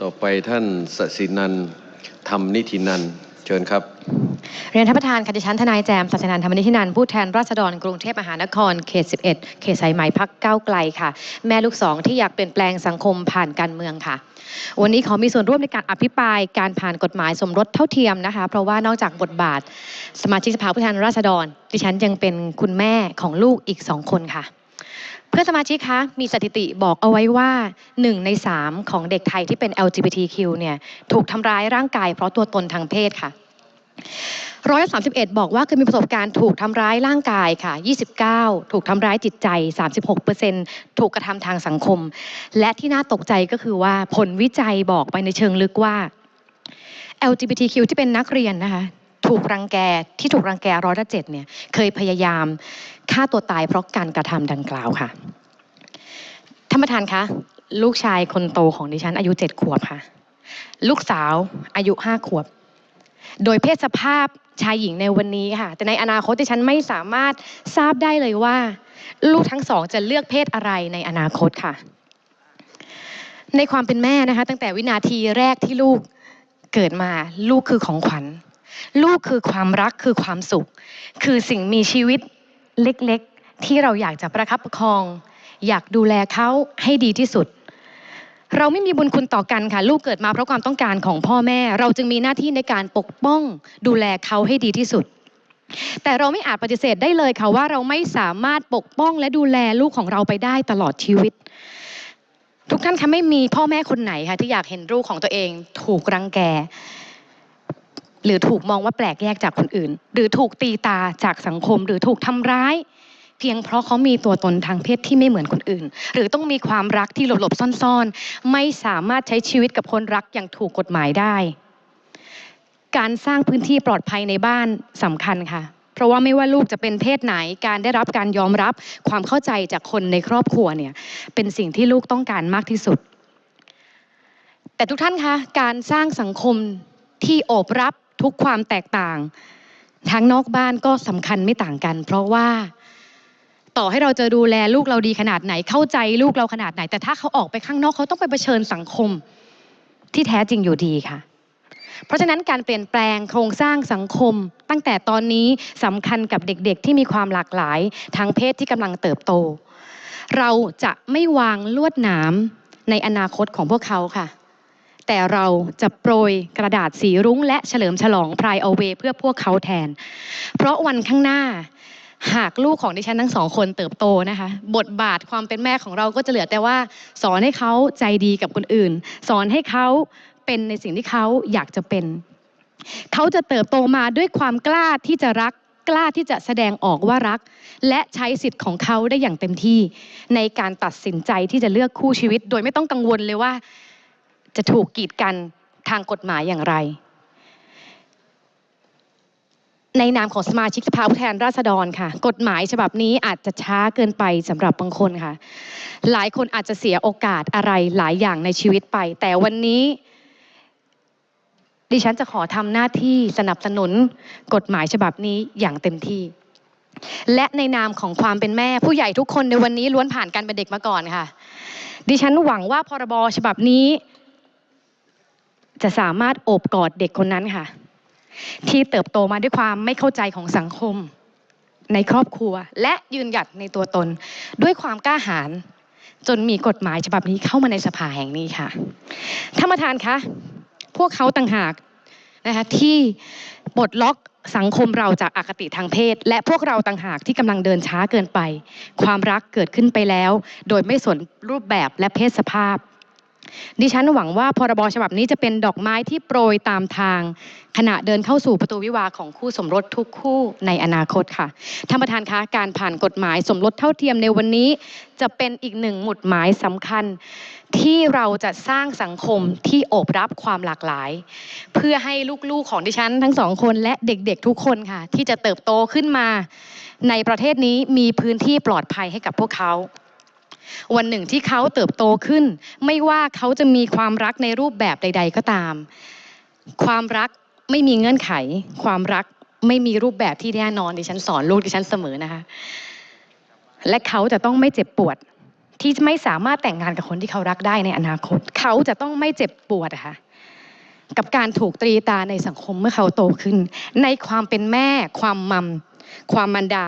ต่อไปท่านสศินันท์ธรรมนิธินันเชิญครับ เรียนท่านประธานค่ะดิฉันทนายแจมศาสนานธรรมนิธินันผู้แทนราษฎรกรุงเทพมหานครเขต 11 เขตสายไหมพักเก้าวไกลค่ะ แม่ลูกสองที่อยากเปลี่ยนแปลงสังคมผ่านการเมืองค่ะ วันนี้ขอมีส่วนร่วมในการอภิปรายการผ่านกฎหมายสมรสเท่าเทียมนะคะ เพราะว่านอกจากบทบาท สมาชิกสภาผู้แทนราษฎร ดิฉันยังเป็นคุณแม่ของลูกอีกสองคนค่ะ เพื่อนสมาชิกคะมีสถิติบอกเอาไว้ว่า 1 ใน 3 ของเด็กไทยที่เป็น LGBTQ เนี่ยถูกทำร้ายร่างกายเพราะตัวตนทางเพศค่ะร้อยสามสิบเอ็ดบอกว่าเคยมีประสบการณ์ถูกทำร้ายร่างกายค่ะ 29 ถูกทำร้ายจิตใจ 36เปอร์เซ็นถูกกระทำทางสังคม และที่น่าตกใจก็คือว่าผลวิจัยบอกไปในเชิงลึกว่า LGBTQ ที่เป็นนักเรียนนะคะ ถูกรังแกที่ถูกรังแกร้อยละเจ็ดเนี่ยเคยพยายามฆ่าตัวตายเพราะการกระทำดังกล่าวค่ะท่านประธานคะลูกชายคนโตของดิฉันอายุเจ็ดขวบค่ะ ลูกสาวอายุห้าขวบ โดยเพศสภาพชายหญิงในวันนี้ค่ะ แต่ในอนาคตที่ฉันไม่สามารถทราบได้เลยว่า ลูกทั้งสองจะเลือกเพศอะไรในอนาคตค่ะ ในความเป็นแม่นะคะ ตั้งแต่วินาทีแรกที่ลูกเกิดมาลูกคือของขวัญ ลูกคือความรักคือความสุข คือสิ่งมีชีวิตเล็กๆ ที่เราอยากจะประคับประคอง อยากดูแลเขาให้ดีที่สุด เราไม่มีบุญคุณต่อกันค่ะ ลูกเกิดมาเพราะความต้องการของพ่อแม่ เราจึงมีหน้าที่ในการปกป้องดูแลเขาให้ดีที่สุด แต่เราไม่อาจปฏิเสธได้เลยค่ะว่าเราไม่สามารถปกป้องและดูแลลูกของเราไปได้ตลอดชีวิตทุกท่านคะไม่มีพ่อแม่คนไหนค่ะที่อยากเห็นลูกของตัวเองถูกรังแก หรือถูกมองว่าแปลกแยกจากคนอื่น หรือถูกตีตาจากสังคม หรือถูกทำร้าย เพียงเพราะเขามีตัวตนทางเพศที่ไม่เหมือนคนอื่น หรือต้องมีความรักที่หลบๆซ่อนๆ ไม่สามารถใช้ชีวิตกับคนรักอย่างถูกกฎหมายได้ การสร้างพื้นที่ปลอดภัยในบ้านสำคัญค่ะ เพราะว่าไม่ว่าลูกจะเป็นเพศไหนการได้รับการยอมรับความเข้าใจจากคนในครอบครัวเนี่ยเป็นสิ่งที่ลูกต้องการมากที่สุด แต่ทุกท่านคะการสร้างสังคมที่โอบรับ ทุกความแตกต่างทั้งนอกบ้านก็สำคัญไม่ต่างกัน เพราะว่าต่อให้เราจะดูแลลูกเราดีขนาดไหนเข้าใจลูกเราขนาดไหน แต่ถ้าเขาออกไปข้างนอกเขาต้องไปเผชิญสังคมที่แท้จริงอยู่ดีค่ะ เพราะฉะนั้นการเปลี่ยนแปลงโครงสร้างสังคม ตั้งแต่ตอนนี้สำคัญกับเด็กๆ ที่มีความหลากหลายทางเพศที่กำลังเติบโต เราจะไม่วางลวดหนามในอนาคตของพวกเขาค่ะ แต่เราจะโปรยกระดาษสีรุ้งและเฉลิมฉลองพรายเอาเวเพื่อพวกเขาแทน เพราะวันข้างหน้าหากลูกของดิฉันทั้งสองคนเติบโตนะคะ บทบาทความเป็นแม่ของเราก็จะเหลือแต่ว่า สอนให้เขาใจดีกับคนอื่น สอนให้เขาเป็นในสิ่งที่เขาอยากจะเป็น เขาจะเติบโตมาด้วยความกล้าที่จะรักกล้าที่จะแสดงออกว่ารัก และใช้สิทธิ์ของเขาได้อย่างเต็มที่ ในการตัดสินใจที่จะเลือกคู่ชีวิต โดยไม่ต้องกังวลเลยว่า จะถูกกีดกันทางกฎหมายอย่างไร ในนามของสมาชิกสภาผู้แทนราษฎรค่ะ กฎหมายฉบับนี้อาจจะช้าเกินไปสำหรับบางคนค่ะ หลายคนอาจจะเสียโอกาสอะไรหลายอย่างในชีวิตไป แต่วันนี้ดิฉันจะขอทำหน้าที่สนับสนุนกฎหมายฉบับนี้อย่างเต็มที่ และในนามของความเป็นแม่ผู้ใหญ่ทุกคนในวันนี้ล้วนผ่านการเป็นเด็กมาก่อนค่ะ ดิฉันหวังว่าพรบฉบับนี้ จะสามารถโอบกอดเด็กคนนั้นค่ะ ที่เติบโตมาด้วยความไม่เข้าใจของสังคม ในครอบครัว และยืนหยัดในตัวตน ด้วยความกล้าหาญจนมีกฎหมายฉบับนี้เข้ามาในสภาแห่งนี้ค่ะท่านประธานคะพวกเขาต่างหากนะคะที่ปลดล็อกสังคมเราจากอคติทางเพศ และพวกเราต่างหากที่กำลังเดินช้าเกินไป ความรักเกิดขึ้นไปแล้ว โดยไม่สนรูปแบบและเพศสภาพ ดิฉันหวังว่าพรบฉบับนี้จะเป็นดอกไม้ที่โปรยตามทาง ขณะเดินเข้าสู่ประตูวิวาของคู่สมรสทุกคู่ในอนาคตค่ะท่านประธานคะการผ่านกฎหมายสมรสเท่าเทียมในวันนี้ จะเป็นอีกหนึ่งหมุดหมายสำคัญ ที่เราจะสร้างสังคมที่โอบรับความหลากหลาย เพื่อให้ลูกๆของดิฉันทั้งสองคนและเด็กๆทุกคนค่ะ ที่จะเติบโตขึ้นมา ในประเทศนี้มีพื้นที่ปลอดภัยให้กับพวกเขา วันหนึ่งที่เขาเติบโตขึ้น ไม่ว่าเขาจะมีความรักในรูปแบบใด ๆ ก็ตาม ความรักไม่มีเงื่อนไข ความรักไม่มีรูปแบบที่แน่นอนดิฉันสอนลูกดิฉันเสมอนะคะ และเขาจะต้องไม่เจ็บปวด ที่ไม่สามารถแต่งงานกับคนที่เขารักได้ในอนาคต เขาจะต้องไม่เจ็บปวดอะค่ะกับการถูกตรีตาในสังคมเมื่อเขาโตขึ้น ในความเป็นแม่ ความมัม ความมันดา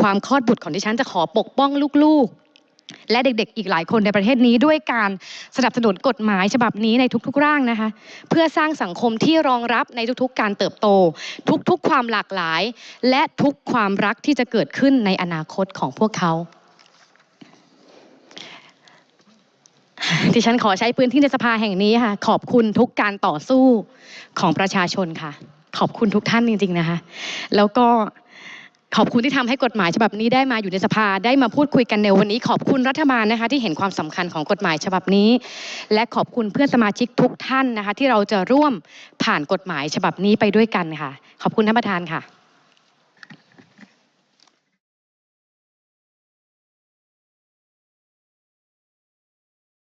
ความคลอดบุตรของดิฉันจะขอปกป้องลูกๆ และเด็กๆ อีกหลายคนในประเทศนี้ด้วยการสนับสนุนกฎหมายฉบับนี้ในทุกๆร่างนะคะ เพื่อสร้างสังคมที่รองรับในทุกๆ การเติบโต ทุกๆ ความหลากหลาย และทุกความรักที่จะเกิดขึ้นในอนาคตของพวกเขาดิฉันขอใช้พื้นที่ในสภาแห่งนี้ค่ะ ขอบคุณทุกการต่อสู้ของประชาชนค่ะ ขอบคุณทุกท่านจริง ๆ นะคะ แล้วก็ ขอบคุณที่ทำให้กฎหมายฉบับนี้ได้มาอยู่ในสภาได้มาพูดคุยกันในวันนี้ ขอบคุณรัฐบาลนะคะที่เห็นความสำคัญของกฎหมายฉบับนี้ และขอบคุณเพื่อนสมาชิกทุกท่านนะคะ ที่เราจะร่วมผ่านกฎหมายฉบับนี้ไปด้วยกันค่ะ ขอบคุณท่านประธานค่ะ